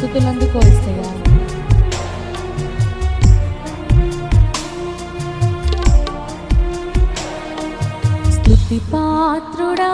స్థుతులందుకు వస్తాయా స్థుతి పాత్రుడా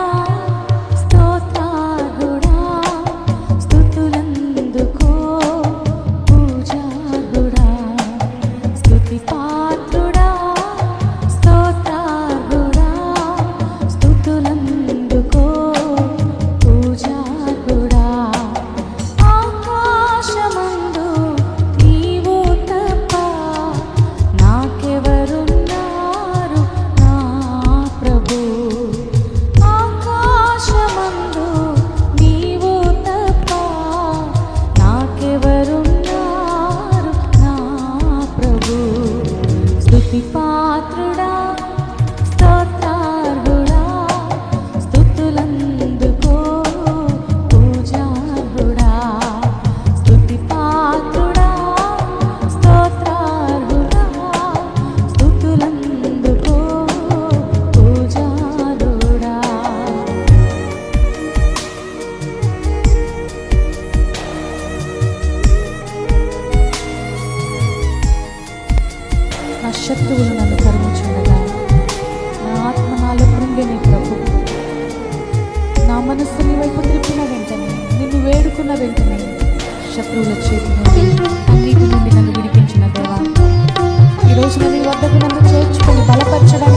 నన్ను నా ఆత్మ నాలో కృంగిని ప్రభు. నా మనస్సు నీ వైపు వెంటనే నిన్ను వేడుకున్న వెంటనే శత్రువుల చేతి నుండి నన్ను విడిపించిన దేవా. ఈరోజు వద్దకు నన్ను చేర్చుకొని బలపరచడానికి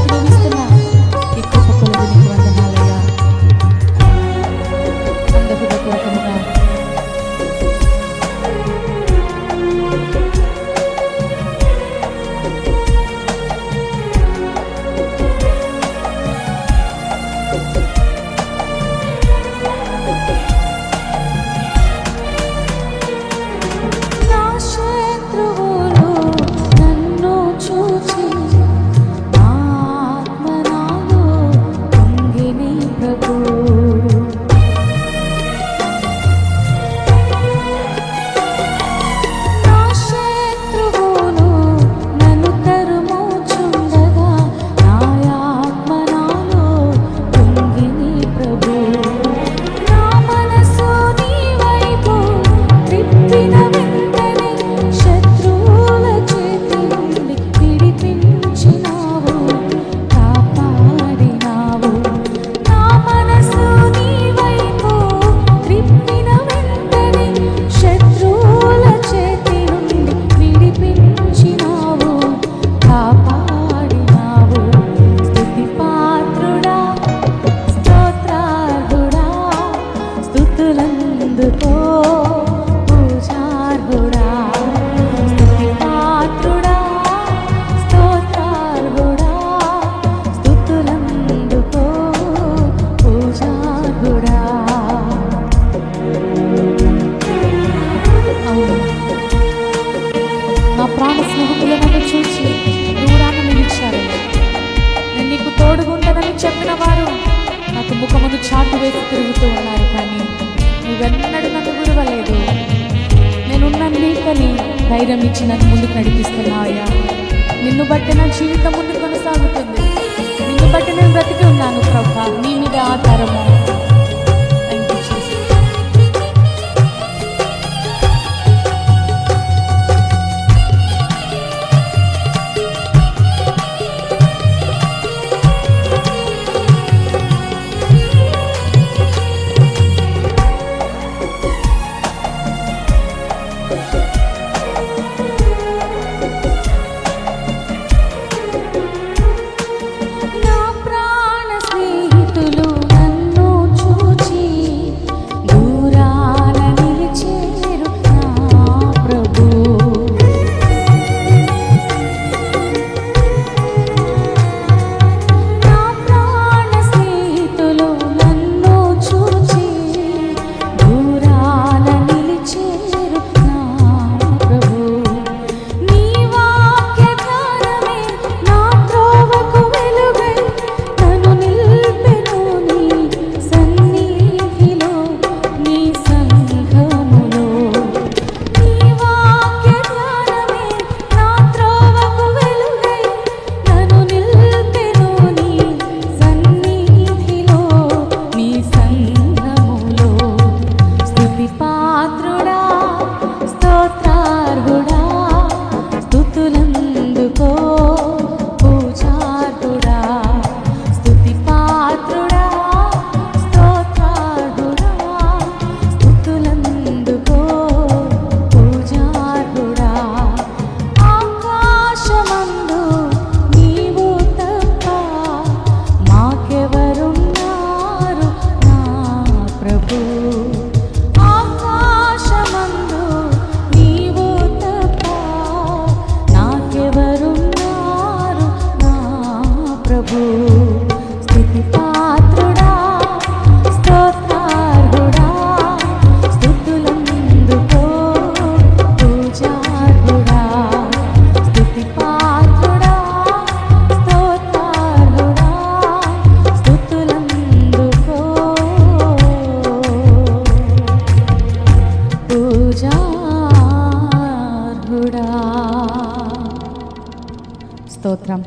ధైర్యం ఇచ్చి నన్ను ముందుకు నడిపిస్తున్నావయ్యా నిన్ను బట్టి నా జీవితం ముందు కొనసాగుతుంది. నిన్ను బట్టి నేను బ్రతికి ఉన్నాను ప్రభా. నీ మీద ఆధారము.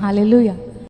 Hallelujah.